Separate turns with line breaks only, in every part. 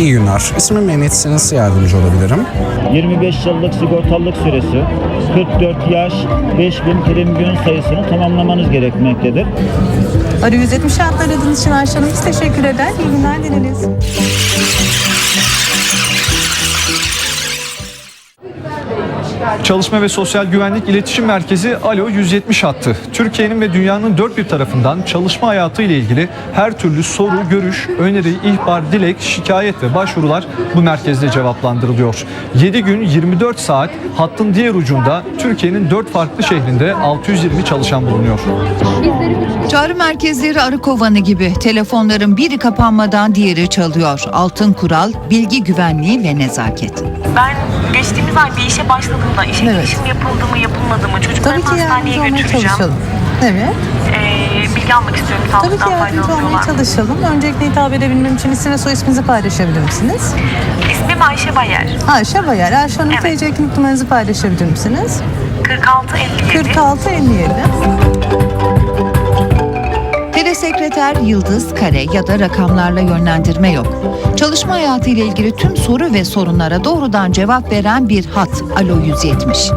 İyi günler. İsmim Mehmet. Size nasıl yardımcı olabilirim?
25 yıllık sigortalılık süresi, 44 yaş, 5000 prim gün sayısını tamamlamanız gerekmektedir.
Arı 170 adlı aradığınız için Ayşe Hanım biz teşekkür eder. İyi günler dileriz.
Çalışma ve Sosyal Güvenlik İletişim Merkezi Alo 170 hattı. Türkiye'nin ve dünyanın dört bir tarafından çalışma hayatı ile ilgili her türlü soru, görüş, öneri, ihbar, dilek, şikayet ve başvurular bu merkezde cevaplandırılıyor. 7 gün 24 saat hattın diğer ucunda Türkiye'nin 4 farklı şehrinde 620 çalışan bulunuyor.
Çağrı merkezleri arı kovanı gibi telefonların biri kapanmadan diğeri çalıyor. Altın kural, bilgi güvenliği ve nezaket.
Ben geçtiğimiz ay bir işe başladığımda işe
Evet.
girişim yapıldı mı yapılmadı mı çocuklarımı hastaneye götüreceğim.
çalışalım. Evet.
Ee, bilgi almak istiyorum
Tabii ki yardımcı olmaya çalışalım. Öncelikle hitap edebilmem için isim ve soy isminizi paylaşabilir misiniz?
İsmim Ayşe Bayer.
Ayşe Bayar. Ayşe Hanım
Evet.
TC kimlik numaranızı paylaşabilir misiniz?
46 57.
46 57.
Telesekreter, yıldız, kare ya da rakamlarla yönlendirme yok. Çalışma hayatı ile ilgili tüm soru ve sorunlara doğrudan cevap veren bir hat Alo 170.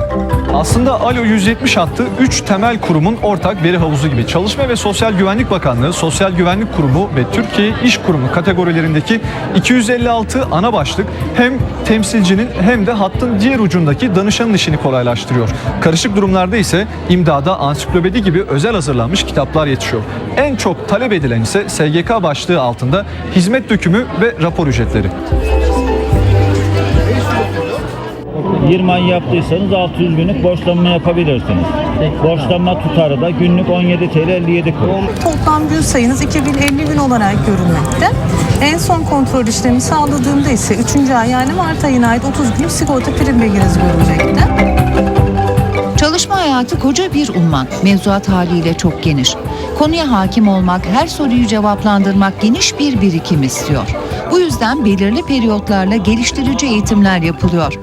Aslında Alo 170 hattı 3 temel kurumun ortak veri havuzu gibi. Çalışma ve Sosyal Güvenlik Bakanlığı, Sosyal Güvenlik Kurumu ve Türkiye İş Kurumu kategorilerindeki 256 ana başlık hem temsilcinin hem de hattın diğer ucundaki danışanın işini kolaylaştırıyor. Karışık durumlarda ise imdada ansiklopedi gibi özel hazırlanmış kitaplar yetişiyor. En çok talep edilen ise SGK başlığı altında hizmet dökümü ve rapor ücretleri.
20 ay yaptıysanız 600 günlük borçlanma yapabilirsiniz. Borçlanma tutarı da günlük 17 TL 57 kuruş.
Toplam gün sayınız 2050 gün olarak görülmekte. En son kontrol işlemi sağladığımda ise 3. ay yani Mart ayına ait 30 günlük sigorta prim bilginiz görülecekte.
Çalışma hayatı koca bir umman. Mevzuat haliyle çok geniş. Konuya hakim olmak, her soruyu cevaplandırmak geniş bir birikim istiyor. Bu yüzden belirli periyotlarla geliştirici eğitimler yapılıyor.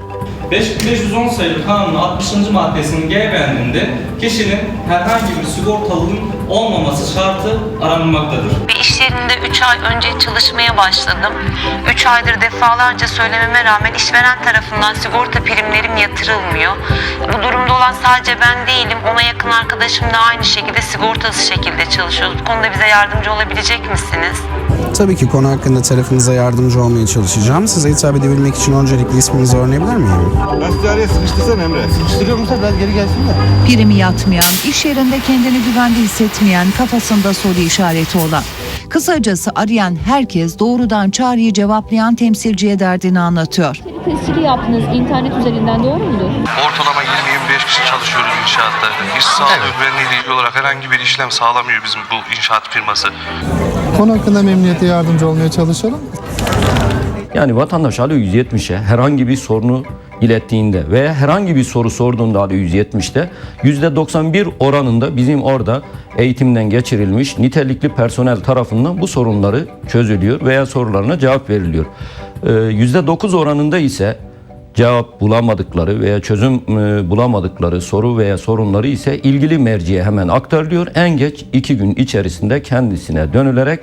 5510 sayılı kanunun 60. maddesinin G bendinde kişinin herhangi bir sigortalının olmaması şartı aranmaktadır.
Bir iş yerinde 3 ay önce çalışmaya başladım. 3 aydır defalarca söylememe rağmen işveren tarafından sigorta primlerim yatırılmıyor. Bu durumda olan sadece ben değilim. Ona yakın arkadaşım da aynı şekilde sigortasız şekilde çalışıyoruz. Bu konuda bize yardımcı olabilecek misiniz?
Tabii ki konu hakkında tarafınıza yardımcı olmaya çalışacağım. Size hitap edebilmek için öncelikle isminizi öğrenebilir miyim?
Ben sizi araya sıkıştırsam Emre. Sıkıştırıyorum da biraz geri gelsin de.
Primi yatmayan, iş yerinde kendini güvende hissetmeyen, kafasında soru işareti olan. Kısacası arayan herkes doğrudan çağrıyı cevaplayan temsilciye derdini anlatıyor.
Tescili yaptınız internet üzerinden doğru mudur?
Ortalama 20-25 kişi çalışıyoruz inşaatta. İş sağlığı güvenliği ile ilgili olarak herhangi bir işlem sağlamıyor bizim bu inşaat firması.
Konu hakkında memnuniyete yardımcı olmaya çalışalım.
Yani vatandaş Alo 170'e herhangi bir sorunu ilettiğinde veya herhangi bir soru sorduğunda Alo 170'te %91 oranında bizim orada eğitimden geçirilmiş nitelikli personel tarafından bu sorunları çözülüyor veya sorularına cevap veriliyor. Ee, %9 oranında ise cevap bulamadıkları veya çözüm e, bulamadıkları soru veya sorunları ise ilgili merciye hemen aktarılıyor. En geç iki gün içerisinde kendisine dönülerek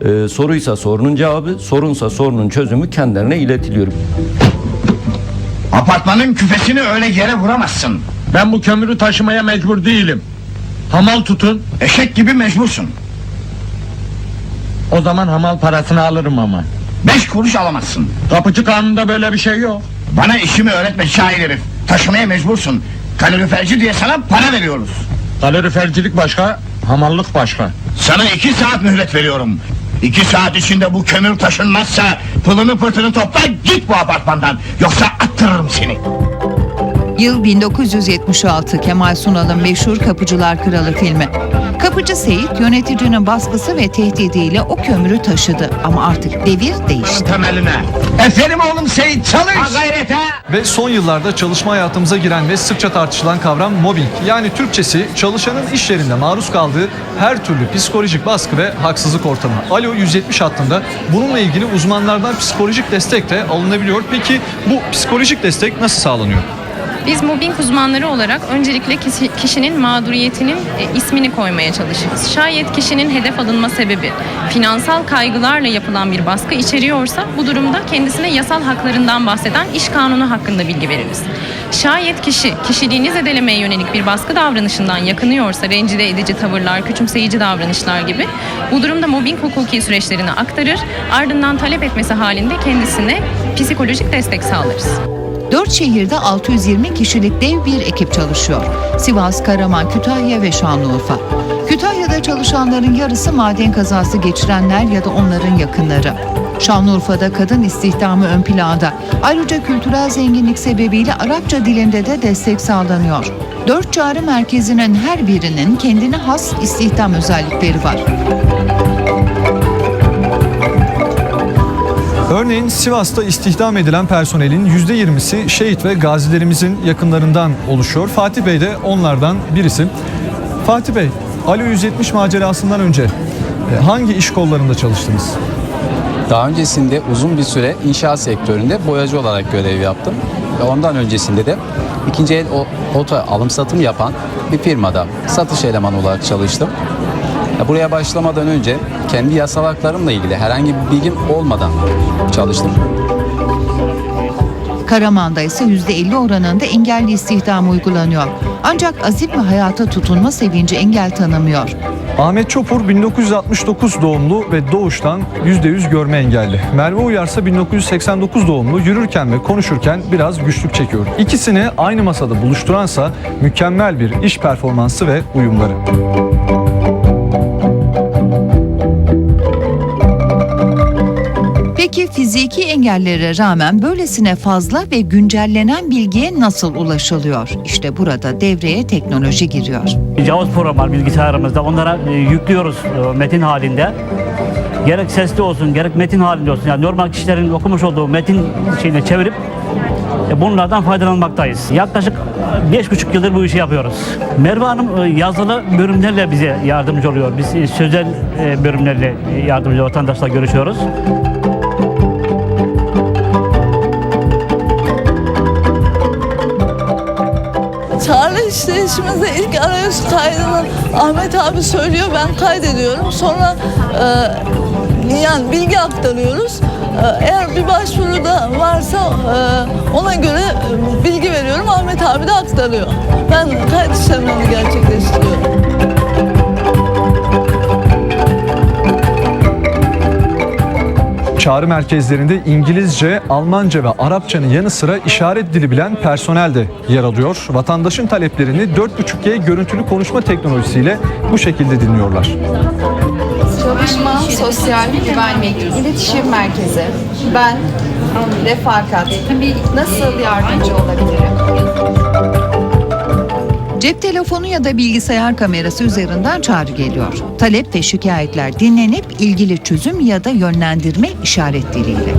e, soruysa sorunun cevabı, sorunsa sorunun çözümü kendilerine iletiliyor.
Apartmanın küfesini öyle yere vuramazsın.
Ben bu kömürü taşımaya mecbur değilim. Hamal tutun.
Eşek gibi mecbursun.
O zaman hamal parasını alırım ama.
Beş kuruş alamazsın.
Kapıcı kanununda böyle bir şey yok.
Bana işimi öğretme şair herif. Taşımaya mecbursun. Kaloriferci diye sana para veriyoruz.
Kalorifercilik başka, hamallık başka.
Sana iki saat mühlet veriyorum. İki saat içinde bu kömür taşınmazsa pılını pırtını topla git bu apartmandan. Yoksa attırırım seni.
Yıl 1976 Kemal Sunal'ın meşhur Kapıcılar Kralı filmi. Kapıcı Seyit yöneticinin baskısı ve tehdidiyle o kömürü taşıdı ama artık devir değişti.
Temeline. Eferim oğlum Seyit çalış. Ha gayrete.
Ve son yıllarda çalışma hayatımıza giren ve sıkça tartışılan kavram mobbing. Yani Türkçesi çalışanın iş yerinde maruz kaldığı her türlü psikolojik baskı ve haksızlık ortamı. Alo 170 hattında bununla ilgili uzmanlardan psikolojik destek de alınabiliyor. Peki bu psikolojik destek nasıl sağlanıyor?
Biz mobbing uzmanları olarak öncelikle kişi- kişinin mağduriyetinin e, ismini koymaya çalışırız. Şayet kişinin hedef alınma sebebi finansal kaygılarla yapılan bir baskı içeriyorsa bu durumda kendisine yasal haklarından bahseden iş kanunu hakkında bilgi veririz. Şayet kişi kişiliğini zedelemeye yönelik bir baskı davranışından yakınıyorsa rencide edici tavırlar, küçümseyici davranışlar gibi bu durumda mobbing hukuki süreçlerini aktarır ardından talep etmesi halinde kendisine psikolojik destek sağlarız.
Dört şehirde 620 kişilik dev bir ekip çalışıyor. Sivas, Karaman, Kütahya ve Şanlıurfa. Kütahya'da çalışanların yarısı maden kazası geçirenler ya da onların yakınları. Şanlıurfa'da kadın istihdamı ön planda. Ayrıca kültürel zenginlik sebebiyle Arapça dilinde de destek sağlanıyor. Dört çağrı merkezinin her birinin kendine has istihdam özellikleri var.
Örneğin Sivas'ta istihdam edilen personelin %20'si şehit ve gazilerimizin yakınlarından oluşuyor. Fatih Bey de onlardan birisi. Fatih Bey, Alo 170 macerasından önce e, hangi iş kollarında çalıştınız?
Daha öncesinde uzun bir süre inşaat sektöründe boyacı olarak görev yaptım. Ve ondan öncesinde de ikinci el oto alım satım yapan bir firmada satış elemanı olarak çalıştım. Ya Buraya başlamadan önce kendi yasal haklarımla ilgili herhangi bir bilgim olmadan çalıştım.
Karaman'da ise %50 oranında engelli istihdam uygulanıyor. Ancak azim ve hayata tutunma sevinci engel tanımıyor.
Ahmet Çopur 1969 doğumlu ve doğuştan %100 görme engelli. Merve Uyarsa 1989 doğumlu yürürken ve konuşurken biraz güçlük çekiyor. İkisini aynı masada buluşturansa mükemmel bir iş performansı ve uyumları.
Fiziki engellere rağmen böylesine fazla ve güncellenen bilgiye nasıl ulaşılıyor? İşte burada devreye teknoloji giriyor.
JAWS program var bilgisayarımızda. Onlara e, yüklüyoruz e, metin halinde. Gerek sesli olsun, gerek metin halinde olsun. Yani normal kişilerin okumuş olduğu metin şeyine çevirip e, bunlardan faydalanmaktayız. Yaklaşık e, beş buçuk yıldır bu işi yapıyoruz. Merve Hanım yazılı bölümlerle bize yardımcı oluyor. Biz sözel bölümlerle yardımcı vatandaşla görüşüyoruz.
İşleyişimizde ilk arayüz kaydını Ahmet abi söylüyor ben kaydediyorum. Sonra e, yani bilgi aktarıyoruz. E, eğer bir başvuru da varsa e, ona göre bilgi veriyorum. Ahmet abi de aktarıyor. Ben kayıt işlemlerini gerçekleştiriyorum.
Çağrı merkezlerinde İngilizce, Almanca ve Arapçanın yanı sıra işaret dili bilen personel de yer alıyor. Vatandaşın taleplerini 4.5G görüntülü konuşma teknolojisiyle bu şekilde dinliyorlar.
Çalışma Sosyal Güvenlik İletişim Merkezi. Ben Refakat. Nasıl yardımcı olabilirim?
Cep telefonu ya da bilgisayar kamerası üzerinden çağrı geliyor. Talep ve şikayetler dinlenip ilgili çözüm ya da yönlendirme işaret diliyle.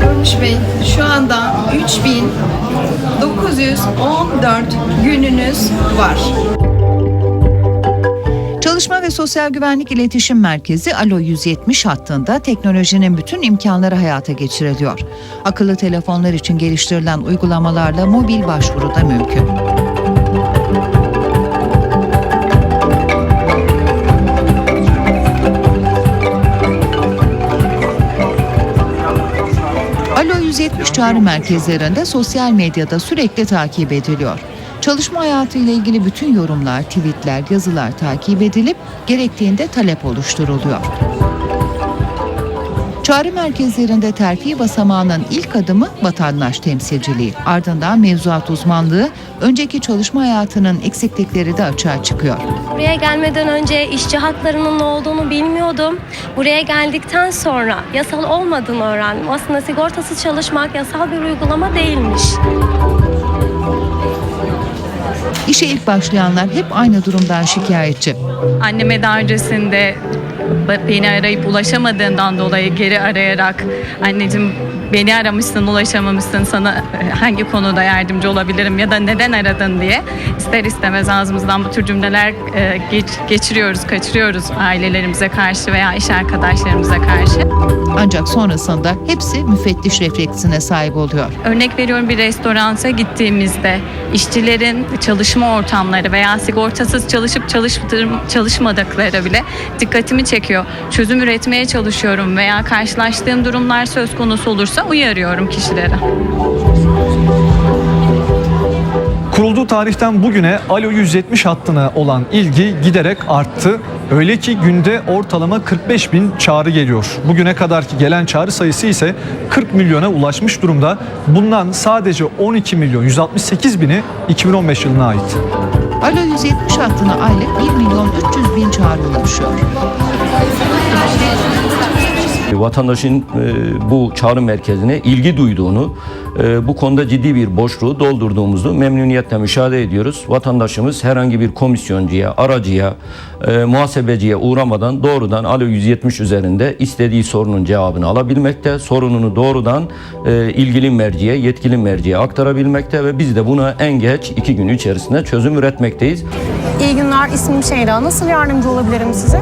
Durmuş Bey, şu anda 3914 gününüz var.
Çalışma ve Sosyal Güvenlik İletişim Merkezi Alo 170 hattında teknolojinin bütün imkanları hayata geçiriliyor. Akıllı telefonlar için geliştirilen uygulamalarla mobil başvuru da mümkün. Alo 170 çağrı merkezlerinde sosyal medyada sürekli takip ediliyor. Çalışma hayatıyla ilgili bütün yorumlar, tweetler, yazılar takip edilip gerektiğinde talep oluşturuluyor. Çağrı merkezlerinde terfi basamağının ilk adımı vatandaş temsilciliği. Ardından mevzuat uzmanlığı, önceki çalışma hayatının eksiklikleri de açığa çıkıyor.
Buraya gelmeden önce işçi haklarının ne olduğunu bilmiyordum. Buraya geldikten sonra yasal olmadığını öğrendim. Aslında sigortasız çalışmak yasal bir uygulama değilmiş.
İşe ilk başlayanlar hep aynı durumdan şikayetçi.
Anneme daha öncesinde
beni arayıp ulaşamadığından dolayı geri arayarak anneciğim beni aramışsın ulaşamamışsın sana e, hangi konuda yardımcı olabilirim ya da neden aradın diye ister istemez ağzımızdan bu tür cümleler e, geç, geçiriyoruz kaçırıyoruz ailelerimize karşı veya iş arkadaşlarımıza karşı.
Ancak sonrasında hepsi müfettiş refleksine sahip oluyor.
Örnek veriyorum bir restoranta gittiğimizde işçilerin çalışma ortamları veya sigortasız çalışıp çalışmadıkları bile dikkatimi çekiyor. Çözüm üretmeye çalışıyorum veya karşılaştığım durumlar söz konusu olursa uyarıyorum kişileri.
Kurulduğu tarihten bugüne Alo 170 hattına olan ilgi giderek arttı. Öyle ki günde ortalama 45 bin çağrı geliyor. Bugüne kadarki gelen çağrı sayısı ise 40 milyona ulaşmış durumda. Bundan sadece 12 milyon 168 bini 2015 yılına ait.
Alo 170 hattına aylık 1 milyon 300 bin çağrı ulaşıyor.
Vatandaşın e, bu çağrı merkezine ilgi duyduğunu, e, bu konuda ciddi bir boşluğu doldurduğumuzu memnuniyetle müşahede ediyoruz. Vatandaşımız herhangi bir komisyoncuya, aracıya, e, muhasebeciye uğramadan doğrudan Alo 170 üzerinde istediği sorunun cevabını alabilmekte, sorununu doğrudan e, ilgili merciye, yetkili merciye aktarabilmekte ve biz de buna en geç iki gün içerisinde çözüm üretmekteyiz.
İyi günler, ismim Şeyda. Nasıl yardımcı olabilirim size?